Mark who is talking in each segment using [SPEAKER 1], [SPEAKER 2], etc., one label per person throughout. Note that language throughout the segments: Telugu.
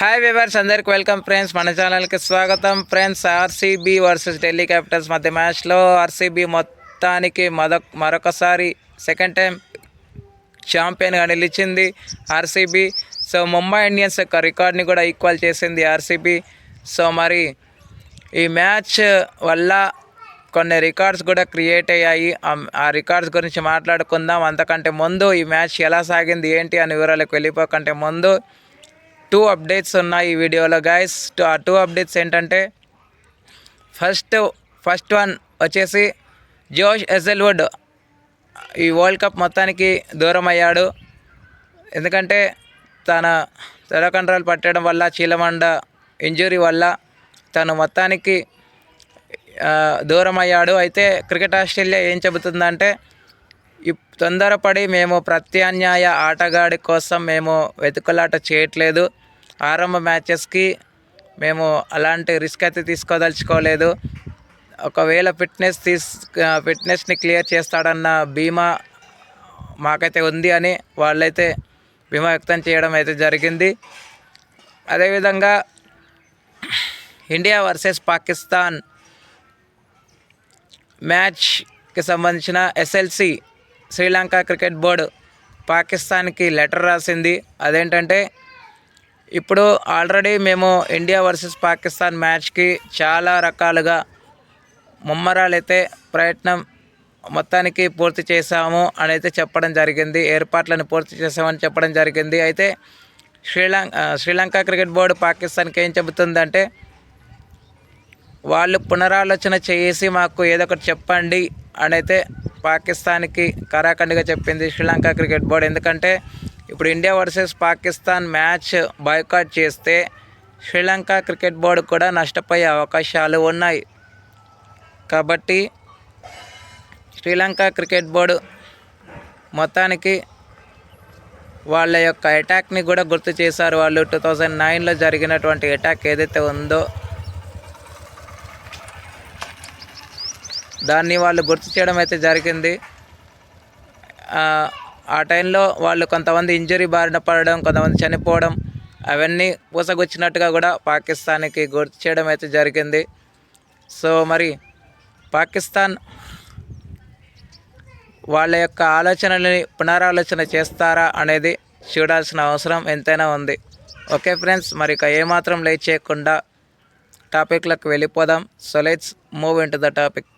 [SPEAKER 1] హాయ్ వివర్స్ అందరికి వెల్కమ్ ఫ్రెండ్స్ మన ఛానల్కి స్వాగతం. Friends RCB versus Delhi capitals మధ్య మ్యాచ్లో ఆర్సీబీ మొత్తానికి మరొక మరొకసారి సెకండ్ టైం ఛాంపియన్గా నిలిచింది ఆర్సీబీ సో ముంబై ఇండియన్స్ యొక్క రికార్డ్ని కూడా ఈక్వల్ చేసింది ఆర్సీబీ సో మరి ఈ మ్యాచ్ వల్ల కొన్ని రికార్డ్స్ కూడా క్రియేట్ అయ్యాయి. ఆ- ఆ రికార్డ్స్ గురించి మాట్లాడుకుందాం. అంతకంటే ముందు ఈ మ్యాచ్ ఎలా సాగింది ఏంటి అని వివరాలకు వెళ్ళిపోకంటే ముందు టూ అప్డేట్స్ ఉన్నాయి ఈ వీడియోలో గైస్ ఆ టూ అప్డేట్స్ ఏంటంటే ఫస్ట్ ఫస్ట్ వన్ వచ్చేసి జోష్ ఎజల్వుడ్ ఈ వరల్డ్ కప్ మొత్తానికి దూరం అయ్యాడు. ఎందుకంటే తన తలకండ్రాలు పట్టడం వల్ల చీలమండ ఇంజురీ వల్ల తను మొత్తానికి దూరం అయ్యాడు. అయితే క్రికెట్ ఆస్ట్రేలియా ఏం చెబుతుందంటే తొందరపడి మేము ప్రత్యామ్నాయ ఆటగాడి కోసం మేము వెతుకులాట చేయట్లేదు. ఆరంభ మ్యాచెస్కి మేము అలాంటి రిస్క్ అయితే తీసుకోదలుచుకోలేదు. ఒకవేళ ఫిట్నెస్ తీస్ ఫిట్నెస్ని క్లియర్ చేస్తాడన్న బీమా మాకైతే ఉంది అని వాళ్ళైతే బీమా వ్యక్తం చేయడం అయితే జరిగింది. అదేవిధంగా ఇండియా వర్సెస్ పాకిస్తాన్ మ్యాచ్కి సంబంధించిన ఎస్ఎల్సి శ్రీలంక క్రికెట్ బోర్డు పాకిస్తాన్కి లెటర్ రాసింది. అదేంటంటే ఇప్పుడు ఆల్రెడీ మేము ఇండియా వర్సెస్ పాకిస్తాన్ మ్యాచ్కి చాలా రకాలుగా ముమ్మరాలైతే ప్రయత్నం మొత్తానికి పూర్తి చేశాము అని అయితే చెప్పడం జరిగింది. ఏర్పాట్లను పూర్తి చేసామని చెప్పడం జరిగింది. అయితే శ్రీలంక శ్రీలంక క్రికెట్ బోర్డు పాకిస్తాన్కి ఏం చెబుతుందంటే వాళ్ళు పునరాలోచన చేసి మాకు ఏదో ఒకటి చెప్పండి అని అయితే పాకిస్తాన్కి కరాఖండిగా చెప్పింది శ్రీలంక క్రికెట్ బోర్డు. ఎందుకంటే ఇప్పుడు India versus Pakistan match boycott చేస్తే శ్రీలంక క్రికెట్ బోర్డు కూడా నష్టపోయే అవకాశాలు ఉన్నాయి. కాబట్టి శ్రీలంక క్రికెట్ బోర్డు మొత్తానికి వాళ్ళ యొక్క అటాక్ని కూడా గుర్తు చేశారు వాళ్ళు. టూ థౌజండ్ నైన్లో జరిగినటువంటి అటాక్ ఏదైతే ఉందో దాన్ని వాళ్ళు గుర్తు చేయడం అయితే జరిగింది. ఆ, టైంలో వాళ్ళు కొంతమంది ఇంజరీ బారిన పడడం కొంతమంది చనిపోవడం అవన్నీ పూసగొచ్చినట్టుగా కూడా పాకిస్తాన్కి గుర్తు చేయడం అయితే జరిగింది. సో మరి పాకిస్తాన్ వాళ్ళ యొక్క ఆలోచనలని పునరాలోచన చేస్తారా అనేది చూడాల్సిన అవసరం ఎంతైనా ఉంది. ఓకే ఫ్రెండ్స్ మరి ఇక ఏమాత్రం లేట్ చేయకుండా టాపిక్లకు వెళ్ళిపోదాం. So let's move into the topic.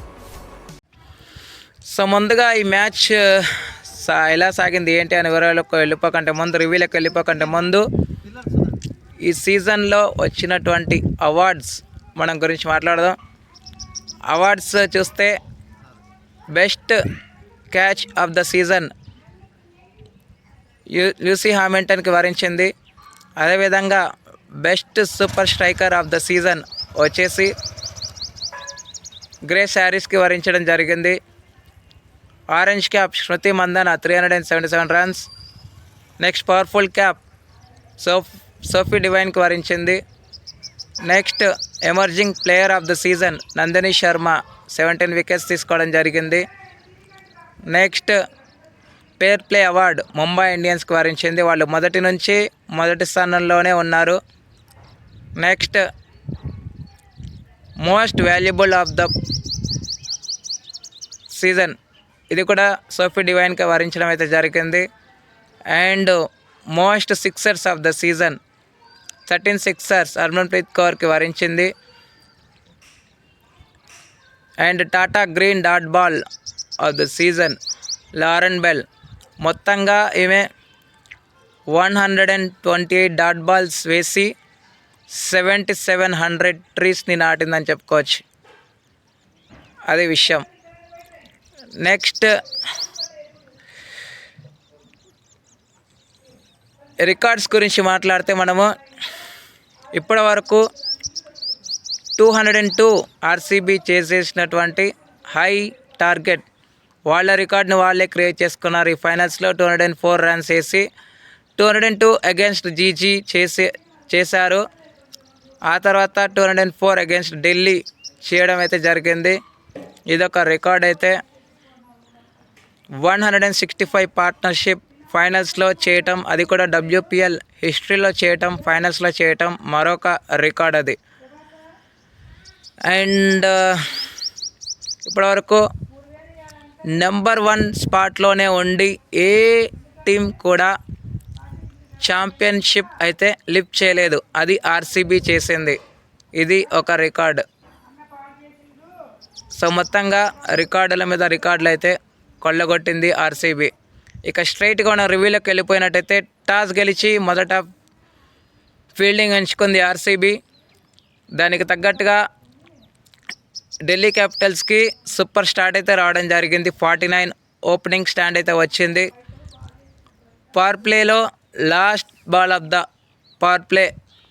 [SPEAKER 1] So ముందుగా ఈ మ్యాచ్ సా ఎలా సాగింది ఏంటి అని వివరాలకు వెళ్ళిపోకంటే ముందు రివ్యూలకు వెళ్ళిపోకంటే ముందు ఈ సీజన్లో వచ్చినటువంటి అవార్డ్స్ మనం గురించి మాట్లాడదాం. అవార్డ్స్ చూస్తే best catch of the season you యూసీ హామిల్టన్కి వరించింది. అదేవిధంగా best super striker of the season వచ్చేసి గ్రేస్ హ్యారిస్కి వరించడం జరిగింది. Orange cap Smriti Mandhana three hundred and seventy seven runs next purple cap సోఫ్ Sophie డివైన్కి వరించింది. Next emerging player of the season Nandini Sharma seventeen wickets తీసుకోవడం జరిగింది. Next fair play award Mumbai ఇండియన్స్కి వరించింది. వాళ్ళు మొదటి నుంచి మొదటి స్థానంలోనే ఉన్నారు. Next most valuable of the season ఇది కూడా సోఫీ డివైన్కి వరించడం అయితే జరిగింది. And most sixers of the season thirteen sixers Harmanpreet కౌర్కి వరించింది. And Tata green dot ball of the season Lauren Bell మొత్తంగా ఈమె one hundred and twenty eight dot balls వేసి సెవెంటీ సెవెన్ హండ్రెడ్ ట్రీస్ని నాటిందని చెప్పుకోవచ్చు. అది విషయం. నెక్స్ట్ రికార్డ్స్ గురించి మాట్లాడితే మనము ఇప్పటి వరకు two hundred and two RCB చేసేసినటువంటి high target వాళ్ళ రికార్డ్ని వాళ్ళే క్రియేట్ చేసుకున్నారు. ఈ ఫైనల్స్లో two hundred and four runs వేసి two hundred and two against GG చేసే చేశారు. ఆ తర్వాత two hundred and four against Delhi చేయడం అయితే జరిగింది. ఇదొక రికార్డ్ అయితే one hundred and sixty five partnership ఫైనల్స్లో చేయటం అది కూడా డబ్ల్యూపిఎల్ హిస్టరీలో చేయటం ఫైనల్స్లో చేయటం మరొక రికార్డ్ అది. అండ్ uh, ఇప్పటివరకు నెంబర్ వన్ స్పాట్లోనే ఉండి ఏ టీం కూడా ఛాంపియన్షిప్ అయితే లిఫ్ట్ చేయలేదు. అది ఆర్సీబీ చేసింది. ఇది ఒక రికార్డ్ సో మొత్తంగా రికార్డుల మీద రికార్డులు అయితే కొల్లగొట్టింది ఆర్సీబీ. ఇక స్ట్రైట్గా ఉన్న రివ్యూలోకి వెళ్ళిపోయినట్టయితే టాస్ గెలిచి మొదట ఫీల్డింగ్ ఎంచుకుంది ఆర్సీబీ. దానికి తగ్గట్టుగా ఢిల్లీ క్యాపిటల్స్కి సూపర్ స్టార్ట్ అయితే రావడం జరిగింది. ఫార్టీ నైన్ ఓపెనింగ్ స్టాండ్ అయితే వచ్చింది. పవర్ ప్లేలో last ball of the power play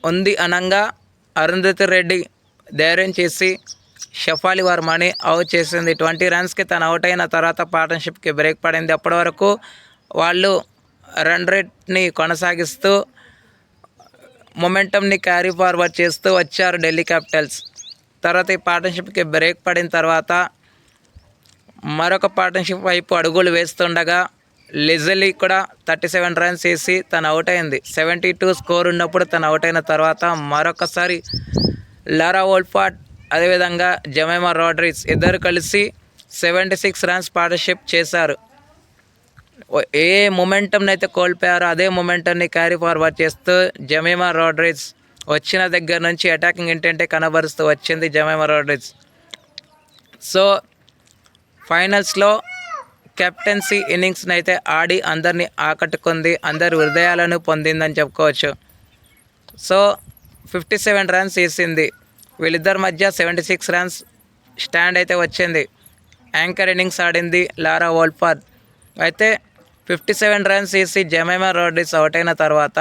[SPEAKER 1] ఉంది అనంగా అరుంధతి రెడ్డి ధైర్యం చేసి షఫాలి వర్మని అవుట్ చేసింది. ట్వంటీ రన్స్కి తను అవుట్ అయిన తర్వాత పార్ట్నర్షిప్కి బ్రేక్ పడింది. అప్పటి వరకు వాళ్ళు రన్ రేట్ని కొనసాగిస్తూ మొమెంటమ్ని క్యారీ ఫార్వర్డ్ చేస్తూ వచ్చారు ఢిల్లీ క్యాపిటల్స్ తర్వాత ఈ పార్ట్నర్షిప్కి బ్రేక్ పడిన తర్వాత మరొక పార్ట్నర్షిప్ వైపు అడుగులు వేస్తుండగా లిజలీ కూడా థర్టీ సెవెన్ రన్స్ వేసి తను అవుట్ అయింది. సెవెంటీ టూ స్కోర్ ఉన్నప్పుడు తను అవుట్ అయిన తర్వాత మరొకసారి లారా ఓల్ఫాట్ అదేవిధంగా జమైమా రోడ్రిక్స్ ఇద్దరు కలిసి సెవెంటీ సిక్స్ రన్స్ పార్టర్షిప్ చేశారు. ఏ మొమెంటంని అయితే కోల్పోయారో అదే మొమెంటంని క్యారీ ఫార్వర్డ్ చేస్తూ జమీమా రోడ్రిక్స్ వచ్చిన దగ్గర నుంచి అటాకింగ్ ఇంటెంటే కనబరుస్తూ వచ్చింది జమీమా రోడ్రిక్స్ సో ఫైనల్స్లో కెప్టెన్సీ ఇన్నింగ్స్ని అయితే ఆడి అందరినీ ఆకట్టుకుంది అందరి హృదయాలను పొందిందని చెప్పుకోవచ్చు. సో ఫిఫ్టీ సెవెన్ రన్స్ వేసింది. వీళ్ళిద్దరి మధ్య సెవెంటీ సిక్స్ రన్స్ స్టాండ్ అయితే వచ్చింది. యాంకర్ ఇన్నింగ్స్ ఆడింది లారా వోల్ఫార్ అయితే ఫిఫ్టీ సెవెన్ రన్స్ వేసి జమైమా రోడ్రిస్ అవుట్ అయిన తర్వాత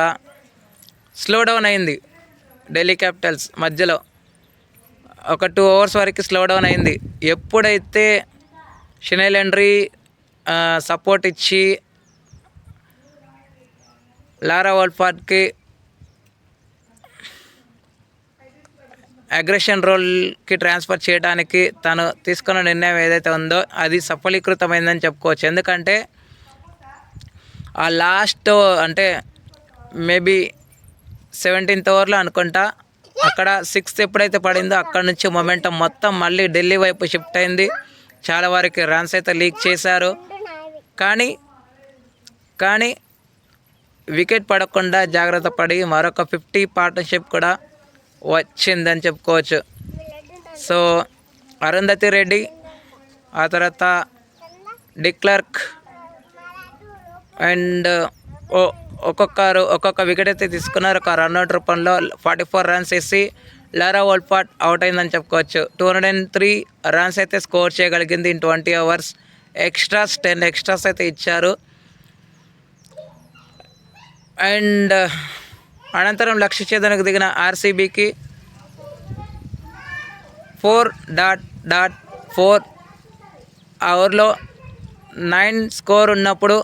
[SPEAKER 1] స్లో డౌన్ అయింది ఢిల్లీ క్యాపిటల్స్ మధ్యలో. ఒక టూ అవర్స్ వరకు స్లో డౌన్ అయింది. ఎప్పుడైతే షినైల్ ఎండ్రీ సపోర్ట్ ఇచ్చి లారా వోల్ఫార్డ్కి అగ్రెషన్ రోల్కి ట్రాన్స్ఫర్ చేయడానికి తను తీసుకున్న నిర్ణయం ఏదైతే ఉందో అది సఫలీకృతమైందని చెప్పుకోవచ్చు. ఎందుకంటే ఆ లాస్ట్ అంటే మేబీ సెవెంటీన్త్ ఓవర్లో అనుకుంటా అక్కడ సిక్స్త్ ఎప్పుడైతే పడిందో అక్కడ నుంచి మొమెంటం మొత్తం మళ్ళీ ఢిల్లీ వైపు షిఫ్ట్ అయింది. చాలా వరకు రన్స్ అయితే లీక్ చేశారు. కానీ కానీ వికెట్ పడకుండా జాగ్రత్త పడి మరొక ఫిఫ్టీ పార్ట్నర్షిప్ కూడా వచ్చిందని చెప్పుకోవచ్చు. సో అరుంధతి రెడ్డి ఆ తర్వాత డిక్లర్క్ అండ్ ఓ ఒక్కొక్కరు ఒక్కొక్క వికెట్ అయితే తీసుకున్నారు. ఒక రన్అట్ రూపంలో ఫార్టీ ఫోర్ రన్స్ వేసి లారా వోల్పాట్ అవుట్ అయిందని చెప్పుకోవచ్చు. Two hundred and three runs అయితే స్కోర్ చేయగలిగింది in twenty overs. Extras ten extras అయితే ఇచ్చారు. అండ్ అనంతరం లక్ష్య ఛేదనకు దిగిన ఆర్సీబీకి ఫోర్ డాట్ డాట్ ఫోర్ ఆ ఓవర్లో నైన్ స్కోర్ ఉన్నప్పుడు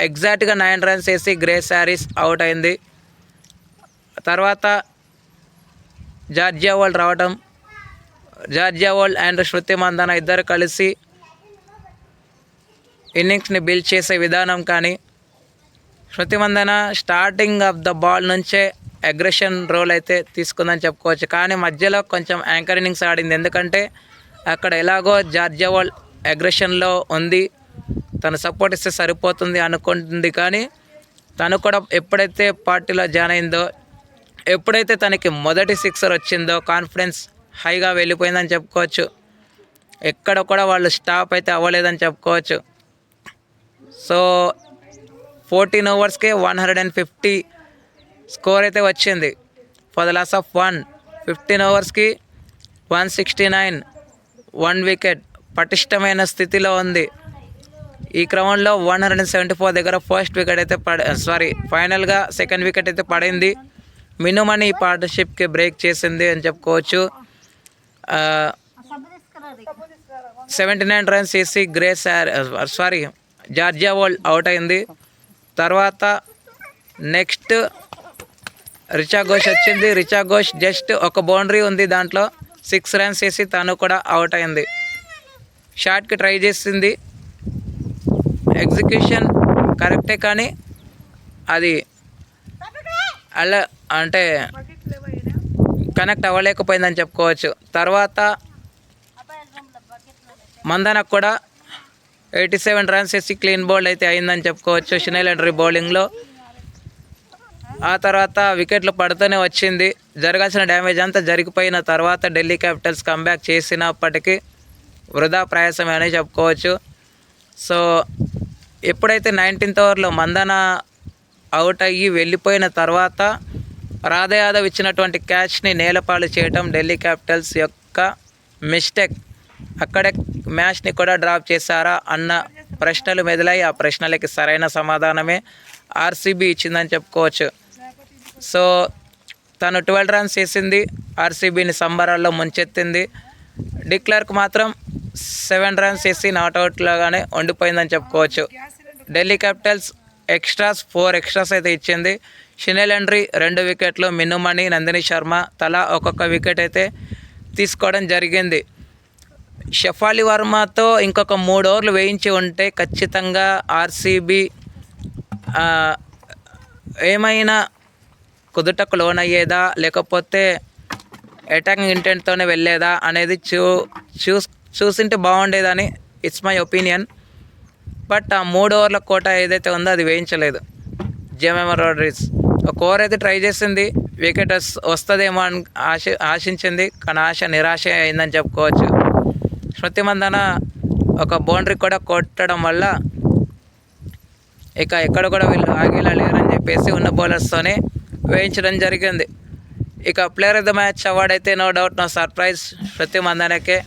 [SPEAKER 1] ఎగ్జాక్ట్గా నైన్ రన్స్ వేసి గ్రే శారీస్ అవుట్ అయింది. తర్వాత జార్జియా వాళ్ళు రావటం జార్జియా వాళ్ళు అండ్ శృతి మందన ఇద్దరు కలిసి ఇన్నింగ్స్ని బిల్డ్ చేసే విధానం కానీ Smriti Mandhana starting of the ball నుంచే అగ్రెషన్ రోల్ అయితే తీసుకుందని చెప్పుకోవచ్చు. కానీ మధ్యలో కొంచెం యాంకర్ ఇన్నింగ్స్ ఆడింది. ఎందుకంటే అక్కడ ఎలాగో జార్జియా వాల్ అగ్రెషన్లో ఉంది. తను సపోర్ట్ ఇస్తే సరిపోతుంది అనుకుంటుంది. కానీ తను కూడా ఎప్పుడైతే పార్టీలో జాయిన్ అయిందో ఎప్పుడైతే తనకి మొదటి సిక్సర్ వచ్చిందో కాన్ఫిడెన్స్ హైగా వెళ్ళిపోయిందని చెప్పుకోవచ్చు. ఎక్కడ కూడా వాళ్ళు స్టాప్ అయితే అవ్వలేదని చెప్పుకోవచ్చు. So fourteen ఓవర్స్కే one hundred and fifty score అయితే వచ్చింది. For the loss of one fifteen ఓవర్స్కి one sixty nine one wicket పటిష్టమైన స్థితిలో ఉంది. ఈ క్రమంలో one hundred and seventy four దగ్గర ఫస్ట్ వికెట్ అయితే పడ సారీ ఫైనల్గా సెకండ్ వికెట్ అయితే పడింది. మినుమని ఈ పార్ట్నర్షిప్కి బ్రేక్ చేసింది అని చెప్పుకోవచ్చు. సెవెంటీ నైన్ రన్స్ వేసి Grace sorry Georgia Voll out అయింది. తర్వాత నెక్స్ట్ రిచా ఘోష్ వచ్చింది. రిచా ఘోష్ జస్ట్ ఒక బౌండరీ ఉంది దాంట్లో. సిక్స్ రన్స్ వేసి తను కూడా అవుట్ అయింది. షాట్కి ట్రై చేసింది. ఎగ్జిక్యూషన్ కరెక్టే కానీ అది అలా అంటే కనెక్ట్ అవ్వలేకపోయిందని చెప్పుకోవచ్చు. తర్వాత మందనకు కూడా ఎయిటీ సెవెన్ రన్స్ వేసి క్లీన్ బౌల్డ్ అయితే అయిందని చెప్పుకోవచ్చు షినైల్ ఎంట్రీ బౌలింగ్లో. ఆ తర్వాత వికెట్లు పడుతూనే వచ్చింది. జరగాల్సిన డ్యామేజ్ అంతా జరిగిపోయిన తర్వాత ఢిల్లీ క్యాపిటల్స్ కంబ్యాక్ చేసినప్పటికీ వృధా ప్రయాసమే అని చెప్పుకోవచ్చు. సో ఎప్పుడైతే నైన్టీన్త్ ఓవర్లో మందన అవుట్ అయ్యి వెళ్ళిపోయిన తర్వాత రాధా యాదవ్ ఇచ్చినటువంటి క్యాచ్ని నేలపాలు చేయటం ఢిల్లీ క్యాపిటల్స్ యొక్క మిస్టేక్. అక్కడ మ్యాచ్ని కూడా డ్రాప్ చేశారా అన్న ప్రశ్నలు మెదలై ఆ ప్రశ్నలకి సరైన సమాధానమే ఆర్సీబీ ఇచ్చిందని చెప్పుకోవచ్చు. సో తను ట్వెల్వ్ రన్స్ వేసింది ఆర్సీబీని సంబరాల్లో ముంచెత్తింది. డిక్లర్క్ మాత్రం సెవెన్ రన్స్ వేసి నాట్అవుట్లాగానే ఉండిపోయిందని చెప్పుకోవచ్చు. Delhi Capitals extras four extras అయితే ఇచ్చింది. షినెల్ ఎండ్రీ రెండు వికెట్లు మిన్నుమణి నందిని శర్మ తలా ఒక్కొక్క వికెట్ అయితే తీసుకోవడం జరిగింది. షఫాలి వర్మతో ఇంకొక మూడు ఓవర్లు వేయించి ఉంటే ఖచ్చితంగా ఆర్సీబీ ఏమైనా కుదుటకు లోనయ్యేదా? లేకపోతే అటాకింగ్ ఇంటెంట్తోనే వెళ్ళేదా అనేది చూ చూస్ చూసింటే బాగుండేదని ఇట్స్ మై ఒపీనియన్. బట్ ఆ మూడు ఓవర్ల కోట ఏదైతే ఉందో అది వేయించలేదు. జేఎంఎం రోడ్రీస్. ఒక ఓవర్ అయితే ట్రై చేసింది వికెట్ వస్తుందేమో అని ఆశ ఆశించింది కానీ ఆశ నిరాశ అయిందని చెప్పుకోవచ్చు. స్మృతి మందన ఒక బౌండరీ కూడా కొట్టడం వల్ల ఇక ఎక్కడ కూడా వీళ్ళు ఆగేలా లేరని చెప్పేసి ఉన్న బౌలర్స్తోనే వేయించడం జరిగింది. ఇక player of the match award అయితే no doubt no surprise Shruti మందనకే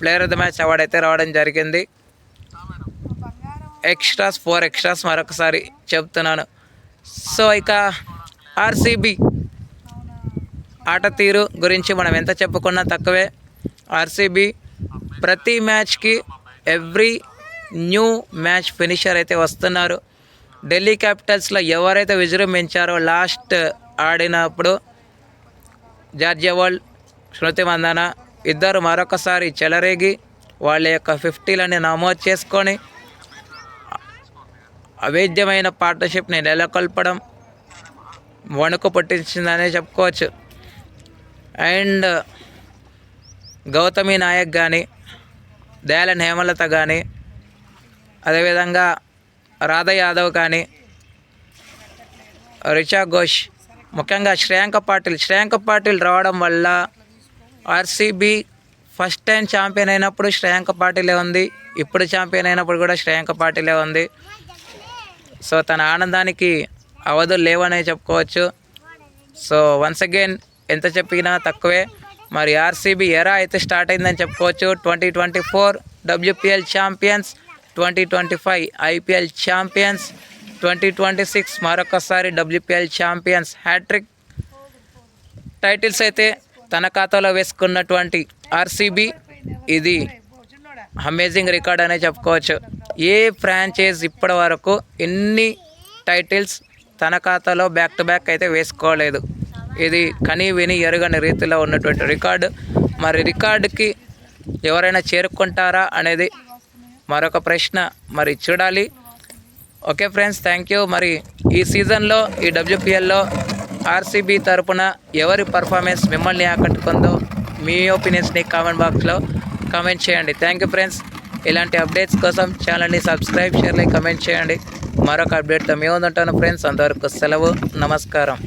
[SPEAKER 1] player of the match award అయితే రావడం జరిగింది. ఎక్స్ట్రాస్ ఫోర్ ఎక్స్ట్రాస్ మరొకసారి చెప్తున్నాను. సో ఇక ఆర్సీబీ ఆట తీరు గురించి మనం ఎంత చెప్పుకున్నా తక్కువే. ఆర్సీబీ ప్రతి మ్యాచ్కి ఎవ్రీ న్యూ మ్యాచ్ ఫినిషర్ అయితే వస్తున్నారు. ఢిల్లీ క్యాపిటల్స్లో ఎవరైతే విజృంభించారో లాస్ట్ ఆడినప్పుడు జార్జియా వరల్డ్ స్మృతి మందన ఇద్దరు మరొకసారి చెలరేగి వాళ్ళ యొక్క ఫిఫ్టీలని నమోదు చేసుకొని అవేద్యమైన పార్ట్నర్షిప్ని నెలకొల్పడం వణుకు పుట్టించిందనే చెప్పుకోవచ్చు. అండ్ గౌతమి నాయక్ కానీ దయాలన్ హేమలత కానీ అదేవిధంగా రాధా యాదవ్ కానీ రిచా ఘోష్ ముఖ్యంగా శ్రేయాంక పాటిల్. శ్రేయాంక పాటిల్ రావడం వల్ల ఆర్సీబీ ఫస్ట్ టైం ఛాంపియన్ అయినప్పుడు శ్రేయాంక పాటిలే ఉంది. ఇప్పుడు ఛాంపియన్ అయినప్పుడు కూడా శ్రేయాంక పాటిలే ఉంది. సో తన ఆనందానికి అవధులు లేవనే చెప్పుకోవచ్చు. సో వన్స్ అగైన్ ఎంత చెప్పినా తక్కువే. మరి ఆర్సీబీ ఎరా అయితే స్టార్ట్ అయిందని చెప్పుకోవచ్చు. Twenty twenty four WPL champions twenty twenty five IPL champions twenty twenty six మరొకసారి డబ్ల్యూపిఎల్ ఛాంపియన్స్ హ్యాట్రిక్ టైటిల్స్ అయితే తన ఖాతాలో వేసుకున్నటువంటి ఆర్సీబీ ఇది అమేజింగ్ రికార్డ్ అనే చెప్పుకోవచ్చు. ఏ ఫ్రాంచైజ్ ఇప్పటి వరకు ఎన్ని టైటిల్స్ తన ఖాతాలో బ్యాక్ టు బ్యాక్ అయితే వేసుకోలేదు. ఇది కనీ విని ఎరుగని రీతిలో ఉన్నటువంటి రికార్డు. మరి రికార్డుకి ఎవరైనా చేరుకుంటారా అనేది మరొక ప్రశ్న. మరి చూడాలి. Okay friends thank you. మరి ఈ సీజన్లో ఈ డబ్ల్యూపిఎల్లో ఆర్సీబీ తరపున ఎవరి పర్ఫార్మెన్స్ మిమ్మల్ని ఆకట్టుకుందో మీ ఒపీనియన్స్ని కామెంట్ బాక్స్లో కామెంట్ చేయండి. Thank you friends. ఇలాంటి అప్డేట్స్ కోసం ఛానల్ని సబ్స్క్రైబ్ షేర్లై కమెంట్ చేయండి. మరొక అప్డేట్తో మేము ఉంటాను ఫ్రెండ్స్. అంతవరకు సెలవు నమస్కారం.